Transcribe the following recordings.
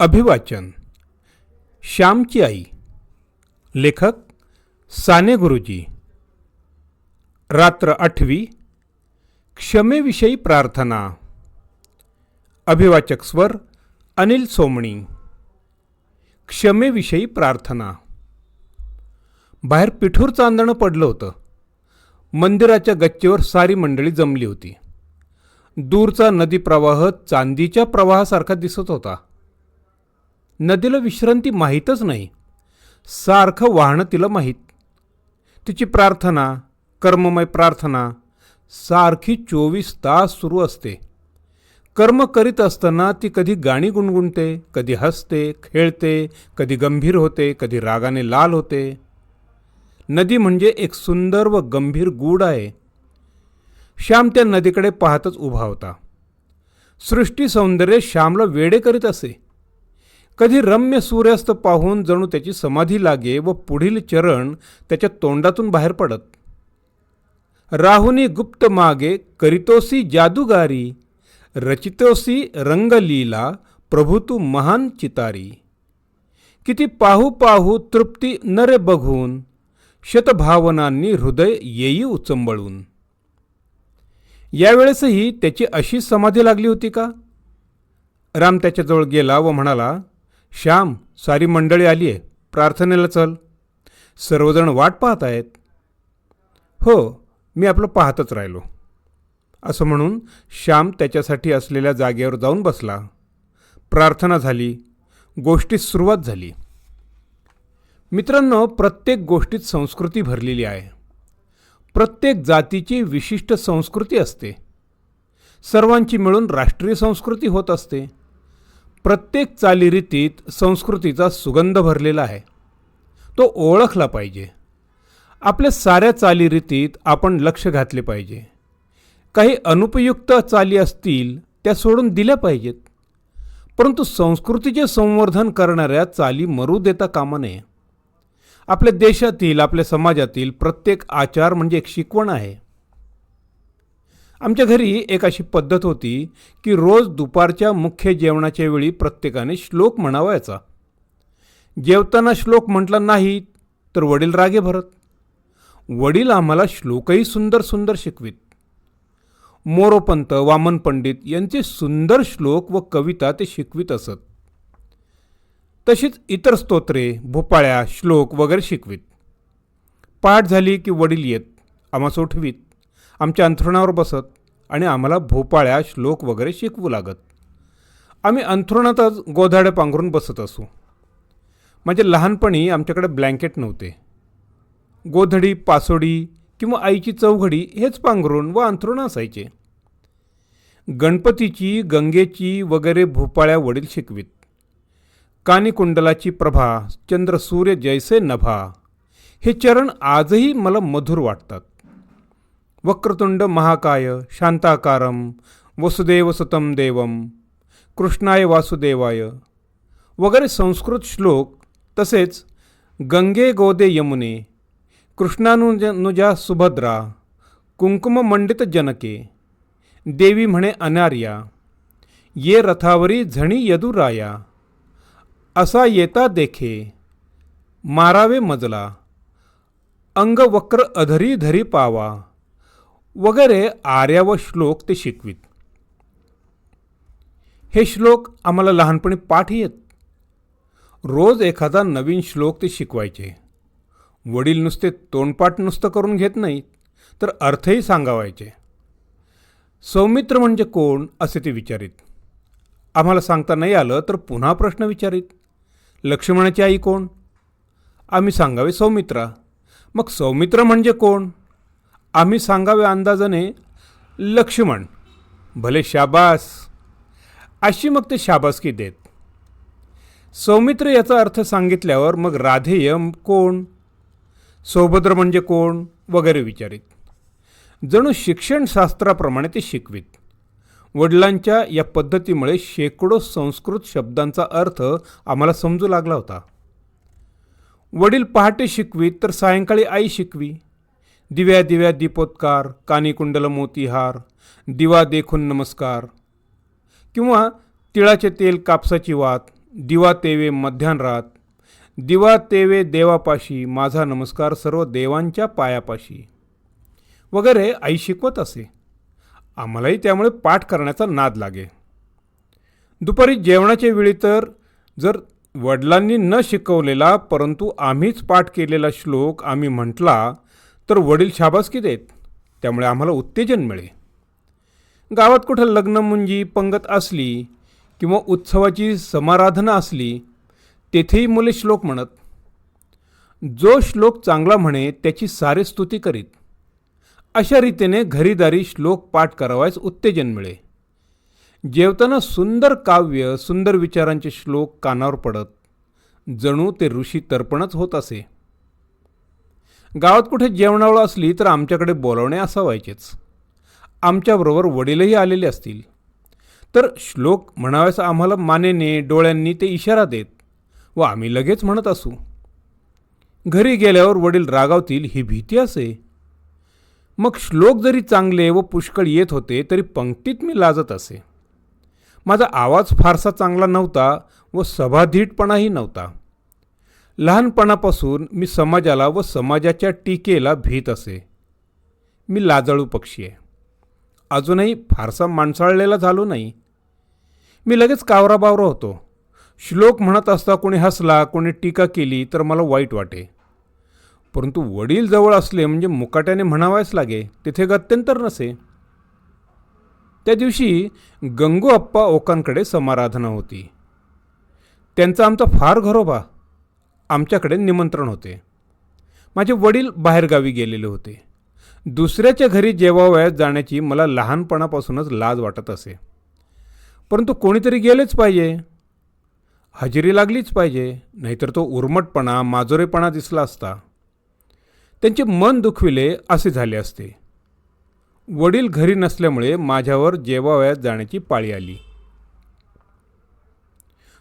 अभिवाचन. श्यामची आई. लेखक साने गुरुजी. रात्र आठवी. क्षमेविषयी प्रार्थना. अभिवाचक स्वर अनिल सोमणी. क्षमेविषयी प्रार्थना. बाहेर पिठूर चांदणं पडलं होतं. मंदिराच्या गच्चीवर सारी मंडळी जमली होती. दूरचा नदी प्रवाह चांदीच्या प्रवाहासारखा दिसत होता. नदीला विश्रांती माहीतच नाही. सारखं वाहणं तिला माहीत. तिची प्रार्थना कर्ममय प्रार्थना सारखी चोवीस तास सुरू असते. कर्म करीत असताना ती कधी गाणी गुणगुणते कधी हसते खेळते कधी गंभीर होते कधी रागाने लाल होते. नदी म्हणजे एक सुंदर व गंभीर गूढ आहे. श्याम त्या नदीकडे पाहतच उभा होता. सृष्टी सौंदर्य श्यामला वेडे करीत असे. कधी रम्य सूर्यास्त पाहून जणू त्याची समाधी लागे व पुढील चरण त्याच्या तोंडातून बाहेर पडत. राहुनी गुप्त मागे करितोसी जादूगारी रचितोसी रंगलीला प्रभू तू महान चितारी. किती पाहू पाहू तृप्ती नरे बघून शतभावनांनी हृदय येई उचंबळून. यावेळेसही त्याची अशी समाधी लागली होती का? राम त्याच्याजवळ गेला व म्हणाला श्याम सारी मंडळी आली आहे प्रार्थनेला चल. सर्वजण वाट पाहत आहेत. हो मी आपलं पाहतच राहिलो. असं म्हणून श्याम त्याच्यासाठी असलेल्या जागेवर जाऊन बसला. प्रार्थना झाली. गोष्टीस सुरुवात झाली. मित्रांनो प्रत्येक गोष्टीत संस्कृती भरलेली आहे. प्रत्येक जातीची विशिष्ट संस्कृती असते. सर्वांची मिळून राष्ट्रीय संस्कृती होत असते. प्रत्येक चालीरीतीत संस्कृतीचा सुगंध भरलेला आहे. तो ओळखला पाहिजे. आपल्या साऱ्या चालीरीतीत आपण लक्ष घातले पाहिजे. काही अनुपयुक्त चाली असतील त्या सोडून दिल्या पाहिजेत. परंतु संस्कृतीचे संवर्धन करणाऱ्या चाली मरू देता कामा नये. आपल्या देशातील आपल्या समाजातील प्रत्येक आचार म्हणजे एक शिकवण आहे. आमच्या घरी एक अशी पद्धत होती की रोज दुपारच्या मुख्य जेवणाच्या वेळी प्रत्येकाने श्लोक म्हणावायचा. जेवताना श्लोक म्हटला नाही तर वडील रागे भरत. वडील आम्हाला श्लोकही सुंदर सुंदर शिकवित. मोरोपंत वामन पंडित यांचे सुंदर श्लोक व कविता ते शिकवित असत. तशीच इतर स्तोत्रे भोपाळ्या श्लोक वगैरे शिकवीत. पाठ झाली की वडील येत आम्हा सोठवीत. आमच्या अंथरुणावर बसत आणि आम्हाला भोपाळ्या श्लोक वगैरे शिकवू लागत. आम्ही अंथरुणातच गोधाडे पांघरून बसत असू. म्हणजे लहानपणी आमच्याकडे ब्लँकेट नव्हते. गोधडी पासोडी किंवा आईची चौघडी हेच पांघरून व अंथरुण असायचे. गणपतीची गंगेची वगैरे भोपाळ्या वडील शिकवीत. कानिकुंडलाची प्रभा चंद्र सूर्य जैसे नभा हे चरण आजही मला मधुर वाटतात. वक्रतुंड महाकाय शांताकारम वसुदेव सतम देवम कृष्णाय वासुदेवाय. वगैरे संस्कृत श्लोक तसेच गंगे गोदे यमुने कृष्णानुजा सुभद्रा कुंकुम मंडित जनके देवी म्हणे अनार्या ये रथावरी झणी यदुराया असा येता देखे मारावे मजला अंग वक्र अधरी धरी पावा. वगैरे आर्या व श्लोक ते शिकवीत. हे श्लोक आम्हाला लहानपणी पाठ येत. रोज एखादा नवीन श्लोक ते शिकवायचे. वडील नुसते तोंडपाठ नुसतं करून घेत नाहीत तर अर्थही सांगावायचे. सौमित्र म्हणजे कोण असे ते विचारित. आम्हाला सांगता नाही आलं तर पुन्हा प्रश्न विचारित. लक्ष्मणाची आई कोण? आम्ही सांगावे सौमित्रा. मग सौमित्र म्हणजे कोण? आम्ही सांगावे अंदाजाने लक्ष्मण भले शाबास. अशी मग ते शाबासकी देत. सौमित्र याचा अर्थ सांगितल्यावर मग राधेय कोण? सौभद्र म्हणजे कोण? वगैरे विचारित. जणू शिक्षणशास्त्राप्रमाणे ते शिकवीत. वडिलांच्या या पद्धतीमुळे शेकडो संस्कृत शब्दांचा अर्थ आम्हाला समजू लागला होता. वडील पहाटे शिकवीत तर सायंकाळी आई शिकवी. दिव्या दिव्या दीपोत्कार कानीकुंडल मोतीहार दिवा देखून नमस्कार. किंवा तिळाचे तेल कापसाची वात दिवा तेवे मध्यानरात दिवा तेवे देवापाशी माझा नमस्कार सर्व देवांच्या पायापाशी. वगैरे आई शिकवत असे. आम्हालाही त्यामुळे पाठ करण्याचा नाद लागे. दुपारी जेवणाच्या वेळी तर जर वडिलांनी न शिकवलेला परंतु आम्हीच पाठ केलेला श्लोक आम्ही म्हटला तर वडील शाबासकी देत त्यामुळे आम्हाला उत्तेजन मिळे गावात कुठं लग्न मुंजी पंगत असली किंवा उत्सवाची समाराधना असली तेथेही मुले श्लोक म्हणत. जो श्लोक चांगला म्हणे त्याची सारे स्तुती करीत. अशा रीतीने घरीदारी श्लोक पाठ करावयास उत्तेजन मिळे जेवताना सुंदर काव्य सुंदर विचारांचे श्लोक कानावर पडत. जणू ते ऋषी तर्पणच होत असे. गावात कुठे जेवणावळ असली तर आमच्याकडे बोलावणे असावायचेच. आमच्याबरोबर वडीलही आलेले असतील. तर श्लोक म्हणाव्यास आम्हाला मानेने डोळ्यांनी ते इशारा देत व आम्ही लगेच म्हणत असू. घरी गेल्यावर वडील रागावतील ही भीती असे? मग श्लोक जरी चांगले व पुष्कळ येत होते तरी पंक्तीत मी लाजत असे. माझा आवाज फारसा चांगला नव्हता व सभाधीटपणाही नव्हता. लहानपणापासून मी समाजाला व समाजाच्या टीकेला भीत असे. मी लाजाळू पक्षी आहे. अजूनही फारसा माणसाळलेला झालो नाही. मी लगेच कावराबावरा होतो. श्लोक म्हणत असता कोणी हसला कोणी टीका केली तर मला वाईट वाटे. परंतु वडील जवळ असले म्हणजे मुकाट्याने म्हणावायच लागे तिथे गत्यंतर नसे. त्या दिवशी गंगू अप्पा ओकांकडे समाराधना होती. त्यांचा आमचा फार घरोबा आमच्याकडे निमंत्रण होते. माझे वडील बाहेरगावी गेलेले होते. दुसऱ्याच्या घरी जेवावयात जाण्याची मला लहानपणापासूनच लाज वाटत असे. परंतु कोणीतरी गेलेच पाहिजे. हजेरी लागलीच पाहिजे नाहीतर तो उर्मटपणा माजोरेपणा दिसला असता. त्यांचे मन दुखविले असे झाले असते. वडील घरी नसल्यामुळे माझ्यावर जेवावयात जाण्याची पाळी आली.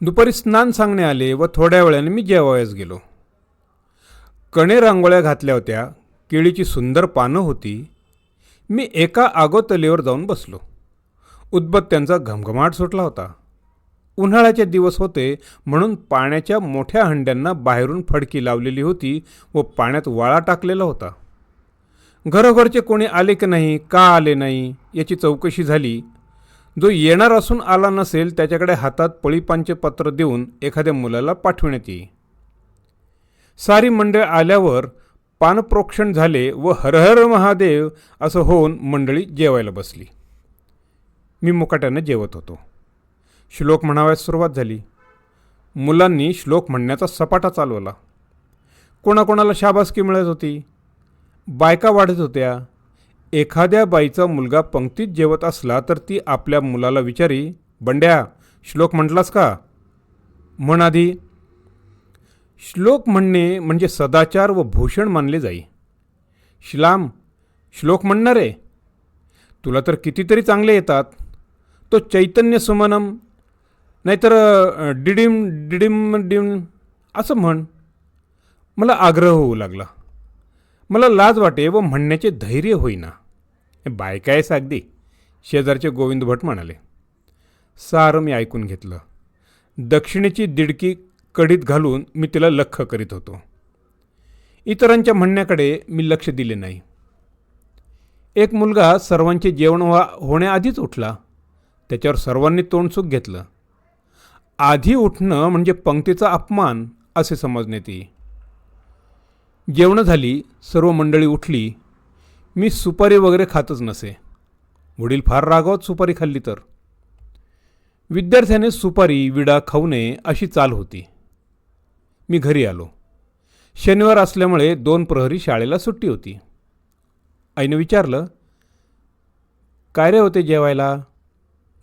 दुपारी स्नान सांगणे आले व थोड्या वेळाने मी जेवावयास गेलो. कणे रांगोळ्या घातल्या होत्या केळीची सुंदर पानं होती. मी एका आगोतलीवर जाऊन बसलो. उदबत्त्यांचा घमघमाट सुटला होता. उन्हाळ्याचे दिवस होते म्हणून पाण्याच्या मोठ्या हंड्यांना बाहेरून फडकी लावलेली होती व पाण्यात वाळा टाकलेला होता. घरोघरचे कोणी आले की नाही का आले नाही याची चौकशी झाली. जो येणार असून आला नसेल त्याच्याकडे हातात पळीपांचे पत्र देऊन एखाद्या मुलाला पाठविण्यात येई सारी मंडळ आल्यावर पानप्रोक्षण झाले व हरहर महादेव असं होऊन मंडळी जेवायला बसली. मी मुकाट्यानं जेवत होतो. श्लोक म्हणावयास सुरुवात झाली. मुलांनी श्लोक म्हणण्याचा सपाटा चालवला. कोणाकोणाला शाबासकी मिळत होती? बायका वाढत होत्या. एखाद्या बाईचा मुलगा पंक्तीत जेवत असला तर ती आपल्या मुलाला विचारी बंड्या श्लोक म्हटलास का? म्हण आधी श्लोक म्हणणे म्हणजे सदाचार व भूषण मानले जाई. श्लाम श्लोक म्हणणारे तुला तर कितीतरी चांगले येतात. तो चैतन्य सुमनम नाहीतर डिडिम डिडिम डिम असं म्हण. मला आग्रह होऊ लागला. मला लाज वाटे व म्हणण्याचे धैर्य होईना. हे बायका आहेस अगदी शेजारचे गोविंद भट म्हणाले. सारं मी ऐकून घेतलं. दक्षिणेची दिडकी कडीत घालून मी तिला लख करीत होतो. इतरांच्या म्हणण्याकडे मी लक्ष दिले नाही. एक मुलगा सर्वांचे जेवण व्हा होण्याआधीच उठला. त्याच्यावर सर्वांनी तोंडसुख घेतलं. आधी उठणं म्हणजे पंक्तीचा अपमान असे समजण्यात येईल. जेवणं झाली सर्व मंडळी उठली. मी सुपारी वगैरे खातच नसे. वडील फार रागावत सुपारी खाल्ली तर. विद्यार्थ्याने सुपारी विडा खाऊ नये अशी चाल होती. मी घरी आलो. शनिवार असल्यामुळे दोन प्रहरी शाळेला सुट्टी होती. आईनं विचारलं काय रे होते जेवायला?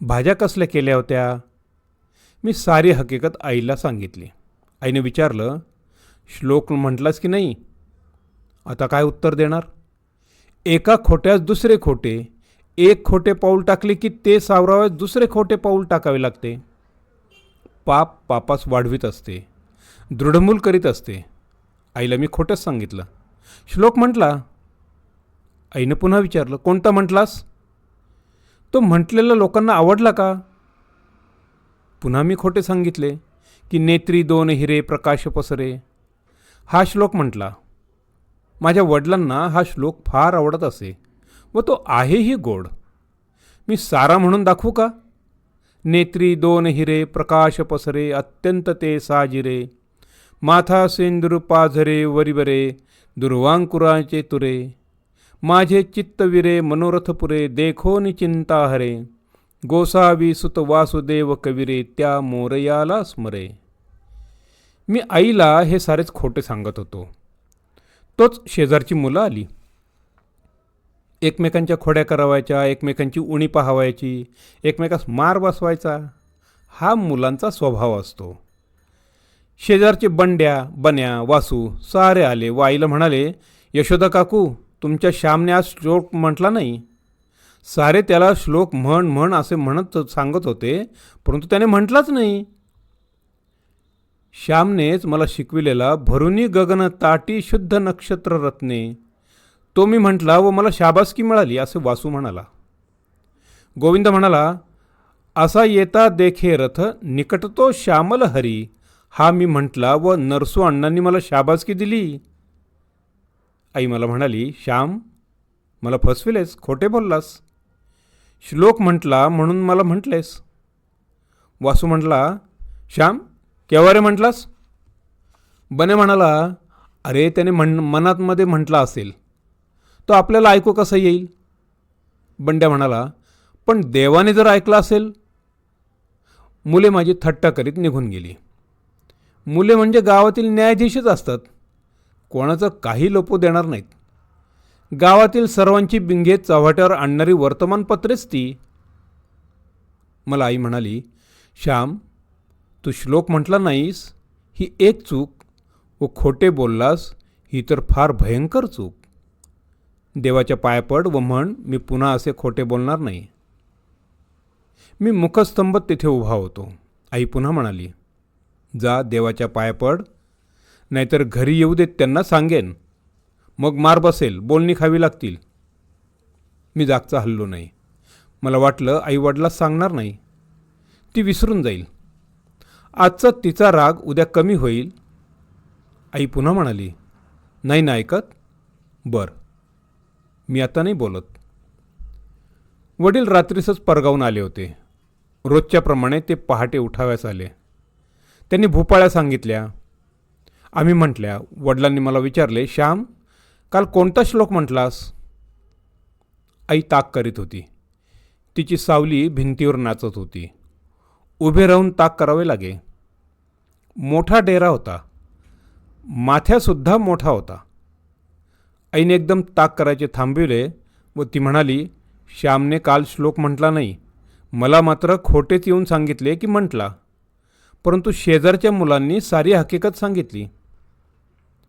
भाज्या कसल्या केल्या होत्या? मी सारी हकीकत आईला सांगितली. आईने विचारलं श्लोक म्हटलास की नाही? आता काय उत्तर देणार? एका खोट्यास दुसरे खोटे एक खोटे पाऊल टाकले की ते सावराव्यास दुसरे खोटे पाऊल टाकावे लागते. पाप पापास वाढवीत असते दृढमूल करीत असते. आईला मी खोटंच सांगितलं. श्लोक म्हटला आईनं पुन्हा विचारलं कोणता म्हटलास? तो म्हटलेला लोकांना आवडला का? पुन्हा मी खोटे सांगितले की नेत्री दोन हिरे प्रकाश पसरे. हा श्लोक म्हटला माझ्या वडिलांना हा श्लोक फार आवडत असे व तो आहेही गोड. मी सारा म्हणून दाखवू का? नेत्री दोन हिरे प्रकाश पसरे अत्यंत ते साजिरे. माथा सेंदूर पाझरे वरिवरे दुर्वांकुराचे तुरे. माझे चित्तविरे मनोरथपुरे देखो चिंता हरे गोसावी सुत वासुदेव कविरे त्या मोरयाला स्मरे. मी आईला हे सारेच खोटे सांगत होतो. तोच शेजारची मुलं आली. एकमेकांच्या खोड्या करावायच्या एकमेकांची उणी पाहावायची एकमेकास मार बसवायचा हा मुलांचा स्वभाव असतो. शेजारचे बंड्या बन्या वासू सारे आले. व आईला म्हणाले यशोदा काकू तुमच्या श्यामने आज श्लोक म्हटला नाही. सारे त्याला श्लोक म्हण म्हण असे म्हणत सांगत होते परंतु त्याने म्हटलाच नाही. श्यामनेच मला शिकविलेला भरुनी गगन ताटी शुद्ध नक्षत्र रत्ने. तो मी म्हटला व मला शाबासकी मिळाली असे वासू म्हणाला. गोविंद म्हणाला असा येता देखे रथ निकटतो श्यामल हरी. हा मी म्हटला व नरसू अण्णांनी मला शाबासकी दिली. आई मला म्हणाली श्याम मला फसविलेस खोटे बोललास. श्लोक म्हटला म्हणून मला म्हटलेस. वासू म्हटला श्याम केव्हा रे म्हटलास? बने म्हणाला अरे त्याने म्हण मनातमध्ये म्हटला असेल. तो आपल्याला ऐकू कसं येईल? बंड्या म्हणाला पण देवाने जर ऐकलं असेल? मुले माझी थट्टा करीत निघून गेली. मुले म्हणजे गावातील न्यायाधीशच असतात. कोणाचं काही लोपू देणार नाहीत. गावातील सर्वांची बिंगे चव्हाट्यावर आणणारी वर्तमानपत्रेच ती. मला आई म्हणाली श्याम तू श्लोक म्हटला नाहीस? ही एक चूक. व खोटे बोललास ही तर फार भयंकर चूक. देवाच्या पाया पड व म्हण मी पुन्हा असे खोटे बोलणार नाही. मी मुखस्तंभ तिथे उभा होतो. आई पुन्हा म्हणाली जा देवाच्या पाया पड. नाहीतर घरी येऊ देत त्यांना सांगेन. मग मार बसेल बोलणी खावी लागतील. मी जागचा हल्लो नाही. मला वाटलं आईवडिला सांगणार नाही. ती विसरून जाईल. आजचा तिचा राग उद्या कमी होईल. आई पुन्हा म्हणाली नाही ना ऐकत बर मी आता नाही बोलत. वडील रात्रीसच परगावून आले होते. रोजच्याप्रमाणे ते पहाटे उठाव्यास आले. त्यांनी भूपाळ्या सांगितल्या आम्ही म्हटल्या वडिलांनी मला विचारले श्याम काल कोणता श्लोक म्हटलास? आई ताक करीत होती. तिची सावली भिंतीवर नाचत होती. उभे राहून ताक करावे लागे. मोठा डेरा होता. माथ्यासुद्धा मोठा होता. आईने एकदम ताक करायचे थांबविले व ती म्हणाली श्यामने काल श्लोक म्हटला नाही. मला मात्र खोटेच येऊन सांगितले की म्हटला. परंतु शेजारच्या मुलांनी सारी हकीकत सांगितली.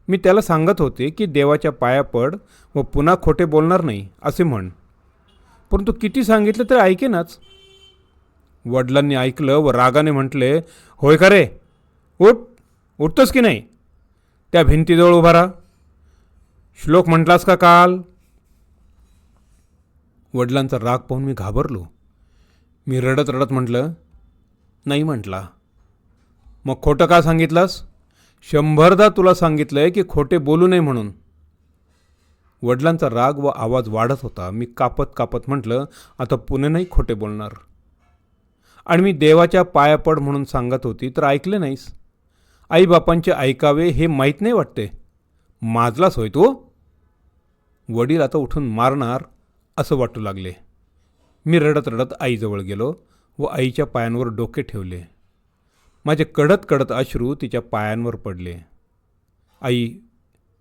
मी त्याला सांगत होते की देवाच्या पाया पड व पुन्हा खोटे बोलणार नाही असे म्हण. परंतु किती सांगितलं तर ऐकेनाच. वडिलांनी ऐकलं व रागाने म्हटले होय का रे? उठ. उठतोस की नाही? त्या भिंतीजवळ उभा राहा. श्लोक म्हटलास का काल? वडिलांचा राग पाहून मी घाबरलो. मी रडत रडत म्हटलं नाही म्हटला. मग खोटं का सांगितलंस? शंभरदा तुला सांगितलं आहे की खोटे बोलू नये म्हणून. वडिलांचा राग व आवाज वाढत होता. मी कापत कापत म्हटलं आता पुणे नाही खोटे बोलणार. आणि मी देवाच्या पाया पड म्हणून सांगत होती तर ऐकले नाहीस? आईबापांचे ऐकावे हे माहीत नाही वाटते. माजलाच होय तो? वडील आता उठून मारणार असं वाटू लागले. मी रडत रडत आईजवळ गेलो व आईच्या पायांवर डोके ठेवले. माझे कडत कडत अश्रू तिच्या पायांवर पडले. आई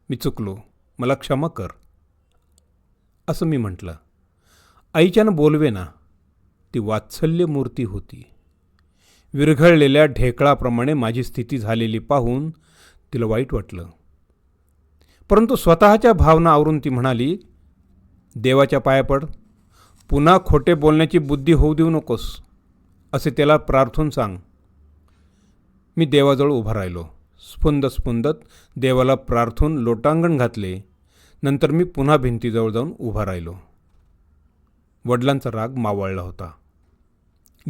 मी चुकलो. मला क्षमा कर. असं मी म्हटलं. आईच्यानं बोलवे ना ती वात्सल्य मूर्ती होती. विरघळलेल्या ढेकळाप्रमाणे माझी स्थिती झालेली पाहून तिला वाईट वाटलं. परंतु स्वतःच्या भावना आवरून ती म्हणाली देवाच्या पाया पड. पुन्हा खोटे बोलण्याची बुद्धी होऊ देऊ नकोस असे त्याला प्रार्थून सांग. मी देवाजवळ उभा राहिलो. स्फुंद स्फुंदत देवाला प्रार्थून लोटांगण घातले. नंतर मी पुन्हा भिंतीजवळ जाऊन उभा राहिलो. वडिलांचा राग मावळला होता.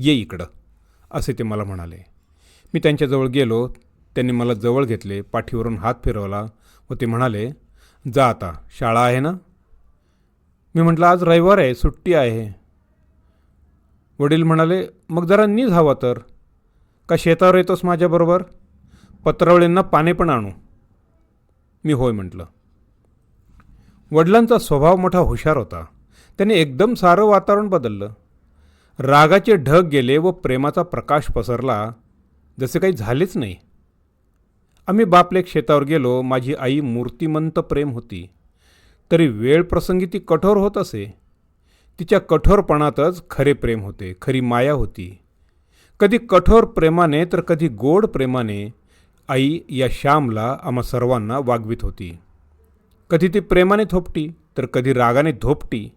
ये इकडं. असे ते मला म्हणाले. मी त्यांच्याजवळ गेलो त्यांनी मला जवळ घेतले पाठीवरून हात फिरवला व ते म्हणाले जा आता शाळा आहे ना? मी म्हटलं आज रविवार आहे सुट्टी आहे. वडील म्हणाले मग जरा नीज हवा तर. का शेतावर येतोस माझ्याबरोबर? पत्रावळींना पाने पण आणू. मी होय म्हटलं. वडिलांचा स्वभाव मोठा हुशार होता. त्याने एकदम सारं वातावरण बदललं. रागाचे ढग गेले व प्रेमाचा प्रकाश पसरला जसे काही झालेच नाही. आम्ही बापलेक शेतावर गेलो माझी आई मूर्तिमंत प्रेम होती. तरी वेळ प्रसंगी ती कठोर होत असे. तिच्या कठोरपणातच खरे प्रेम होते खरी माया होती. कधी कठोर प्रेमाने तर कधी गोड प्रेमाने आई या श्यामला आम्हा सर्वांना वागवित होती. कधी ती प्रेमाने थोपटी तर कधी रागाने धोपटी.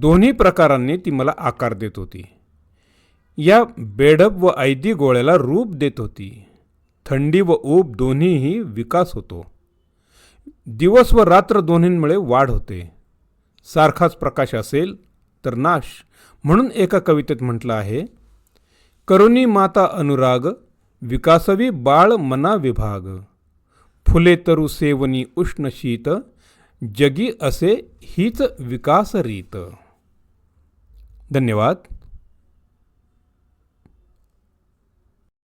दोन्ही प्रकारांनी ती मला आकार देत होती. या बेडप व ऐदी गोळ्याला रूप देत होती. थंडी व ऊब दोन्हीही विकास होतो. दिवस व रात्र दोन्हींमुळे वाढ होते. सारखाच प्रकाश असेल तर नाश. म्हणून एका कवितेत म्हटलं आहे करुणी माता अनुराग विकासवी बाळ मना विभाग. फुले तरु सेवनी उष्ण शीत जगी असे हीच विकास रीत. धन्यवाद.